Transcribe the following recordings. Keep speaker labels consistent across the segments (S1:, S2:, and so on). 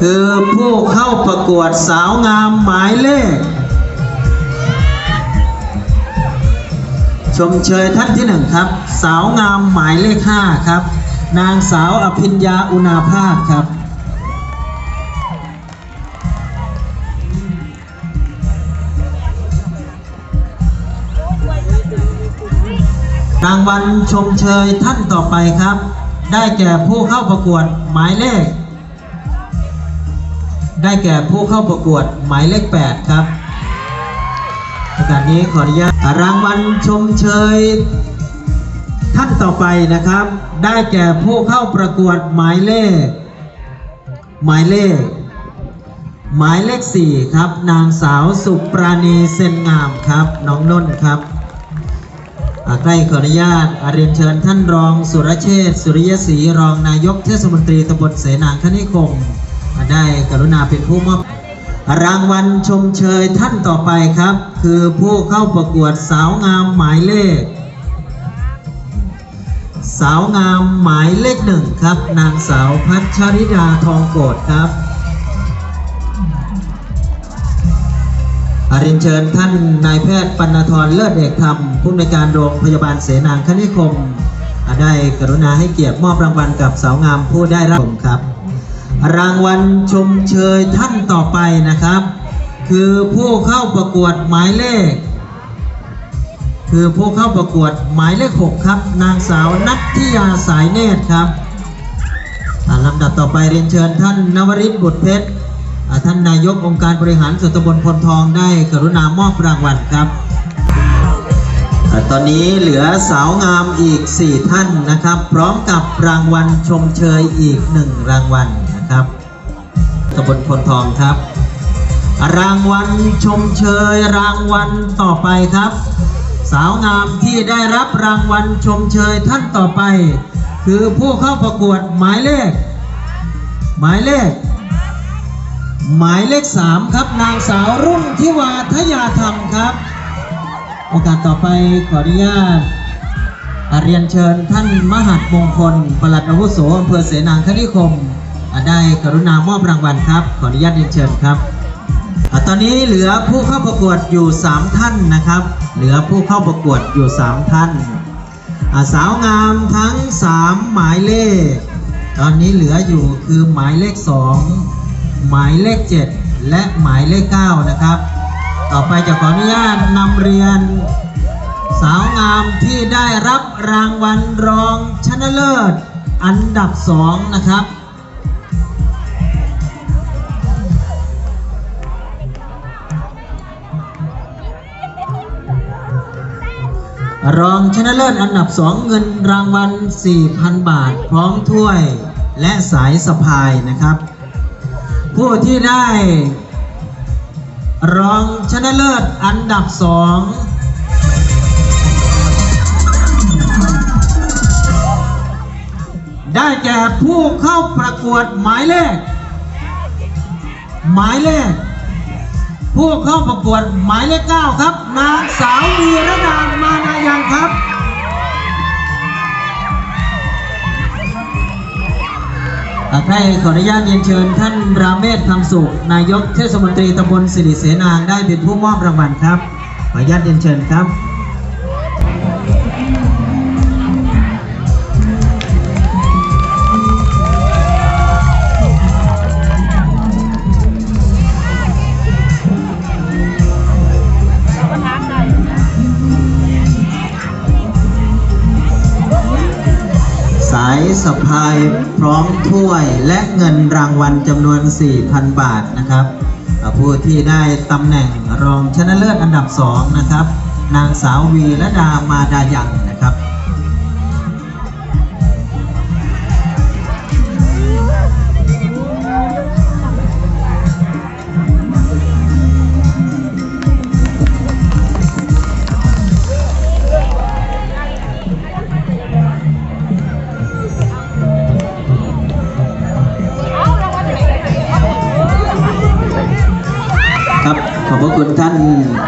S1: คือผู้เข้าประกวดสาวงามหมายเลข ชมเชยท่านที่หนึ่งครับ สาวงามหมายเลขห้าครับ นางสาวอภิญญาอุณาภาคครับรางวัลชมเชยท่านต่อไปครับ ได้แก่ผู้เข้าประกวดหมายเลข ได้แก่ผู้เข้าประกวดหมายเลข 8 ครับโอกาสนี้ขออนุญาตรางวัลชมเชย ท่านต่อไปนะครับ ได้แก่ผู้เข้าประกวดหมายเลข หมายเลข หมายเลข 4 ครับ นางสาวสุปราณีเซนงามครับ น้องนุ่นครับอ่าใกล้ขออนุญาตเรียนเชิญท่านรองสุรเชษสุริยศรีรองนายกเทศมนตรีตำบลเสนางคณิคม ได้กรุณาเป็นผู้มอบรางวัลชมเชยท่านต่อไปครับ คือผู้เข้าประกวดสาวงามหมายเลข สาวงามหมายเลขหนึ่งครับ นางสาวพัชริดาทองโกดครับอาเรียนเชิญท่านนายแพทย์ปณธรเลิศเอกธรรมผู้อำนวยการโรงพยาบาลเสนางคณิคม ได้กรุณาให้เกียรติมอบรางวัลกับสาวงามผู้ได้รับชมครับ รางวัลชมเชยท่านต่อไปนะครับ คือผู้เข้าประกวดหมายเลข คือผู้เข้าประกวดหมายเลข 6 ครับ นางสาวนัทธิยาสายเนตรครับลำดับต่อไปเรียนเชิญท่านนวริศบุตรเพชรท่านนายกองค์การบริหารส่วนตำบลพลทองได้กรุณามอบรางวัลครับ ตอนนี้เหลือสาวงามอีก 4 ท่านนะครับ พร้อมกับรางวัลชมเชยอีก 1 รางวัล ครับตำบลพลทองครับ รางวัลชมเชยรางวัลต่อไปครับ สาวงามที่ได้รับรางวัลชมเชยท่านต่อไป คือผู้เข้าประกวดหมายเลข หมายเลข หมายเลขสามครับนางสาวรุ่งทิวาทยาธรรมครับ โอกาสต่อไปขออนุญาตอาเรียนเชิญท่านมหัดมงคลปลัดอาวุโสอำเภอเสนางคณิคม ได้กรุณามอบรางวัลครับ ขออนุญาตเรียนเชิญครับอตอนนี้เหลือผู้เข้าประกวดอยู่ 3 ท่านนะครับ เหลือผู้เข้าประกวดอยู่ 3 ท่าน สาวงามทั้ง 3 หมายเลข ตอนนี้เหลืออยู่คือหมายเลข 2 หมายเลข 7 และหมายเลข 9 นะครับ ต่อไปจะขออนุญาตนำเรียน สาวงามที่ได้รับรางวัลรองชนะเลิศ อันดับ 2 นะครับ รองชนะเลิศอันดับ 2 เงินรางวัล 4,000 บาท พร้อมถ้วยและสายสะพายนะครับ ผู้ที่ได้ รองชนะเลิศอันดับ 2 ได้แก่ผู้เข้าประกวดหมายเลข หมายเลข ผู้เข้าประกวดหมายเลขเก้าครับ นางสาวมีรดามานายังครับอะให้ขออนุญาตเรียนเชิญท่านราเมศคำสุข นายกเทศมนตรีตำบลสิริเสนางได้เป็นผู้มอบรางวัลครับ ขออนุญาตเรียนเชิญครับ สะพายพร้อมถ้วยและเงินรางวัลจำนวน 4,000 บาทนะครับผู้ที่ได้ตำแหน่งรองชนะเลิศอันดับ 2 นะครับ นางสาววีระดามาดายัง รับครับขอบพระคุณท่าน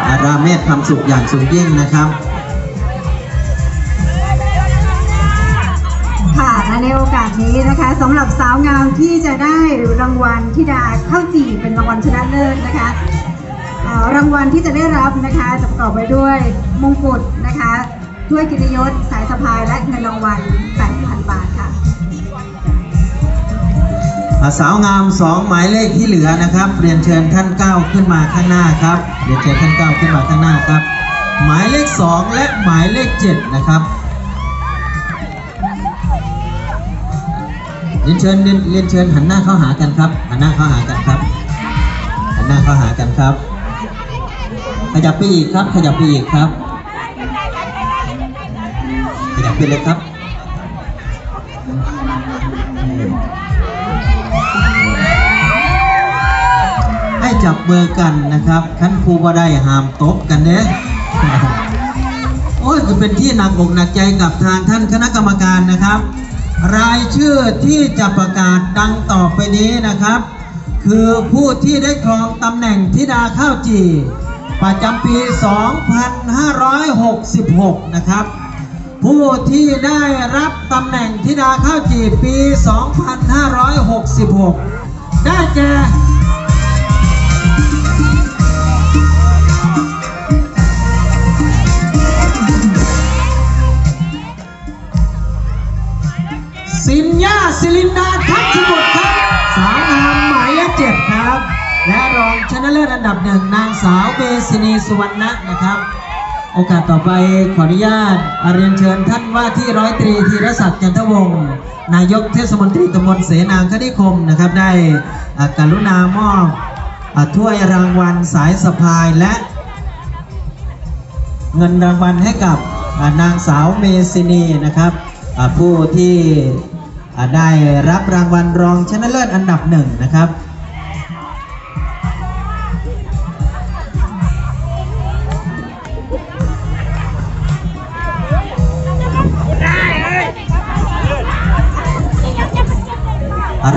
S1: อาราเมศคำสุขอย่างสูงยิ่งนะครับ
S2: ค่ะและในโอกาสนี้นะคะสำหรับสาวงามที่จะได้รางวัลทิดาข้าจีเป็นรางวัลชนะเลิศนะคะรางวัลที่จะได้รับนะคะจะประกอบไปด้วยมงกุฎนะคะถ้วยกิตยศสายสะพายและเงินรางวัล8,000 บาทค่ะ
S1: สาวงามสองหมายเลขที่เหลือนะครับ เรียนเชิญท่านเก้าขึ้นมาข้างหน้าครับ เรียนเชิญท่านเก้าขึ้นมาข้างหน้าครับ หมายเลขสองและหมายเลขเจ็ดนะครับเรียนเชิญเรียนเรียนเชิญหันหน้าเข้าหากันครับ หันหน้าเข้าหากันครับหันหน้าเข้าหากันครับ ขยับไปอีกครับ ขยับไปอีกครับ ขยับไปเลยครับ ให้จับมือร์กันนะครับขั้นครูบ่ได้ห้ามตบกันเด้โอ้ยจะเป็นที่หนักอกหนักใจกับทางท่านคณะกรรมการนะครับ รายชื่อที่จะประกาศดังต่อไปนี้นะครับ คือผู้ที่ได้ครองตำแหน่งธิดาข้าวจีประจำปี 2566 นะครับ ผู้ที่ได้รับตำแหน่งธิดาข้าวจีปี 2566 ได้แก่ นะเลิศอันดับหนึ่งนางสาวเบสินีสุวรรณะนะครับ โอกาสต่อไปขออนุญาตเรียนเชิญท่านว่าที่ร้อยตรีธีรศักดิ์จันทวงศ์นายกเทศมนตรีตำบลเสนางคณิคมนะครับ ได้กรุณามอบถ้วยรางวัลสายสะพายและ เงินรางวัลให้กับนางสาวเมซินีนะครับผู้ที่ได้รับรางวัลรองชนะเลิศอันดับหนึ่งนะครับ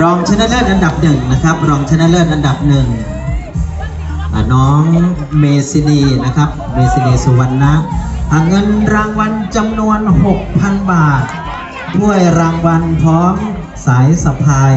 S1: รองชนะเลิศอันดับหนึ่งนะครับ รองชนะเลิศอันดับหนึ่งน้องเมซินีนะครับ เมซินีสุวรรณะเงินรางวัลจำนวน 6,000 บาท ด้วยรางวัลพร้อมสายสะพาย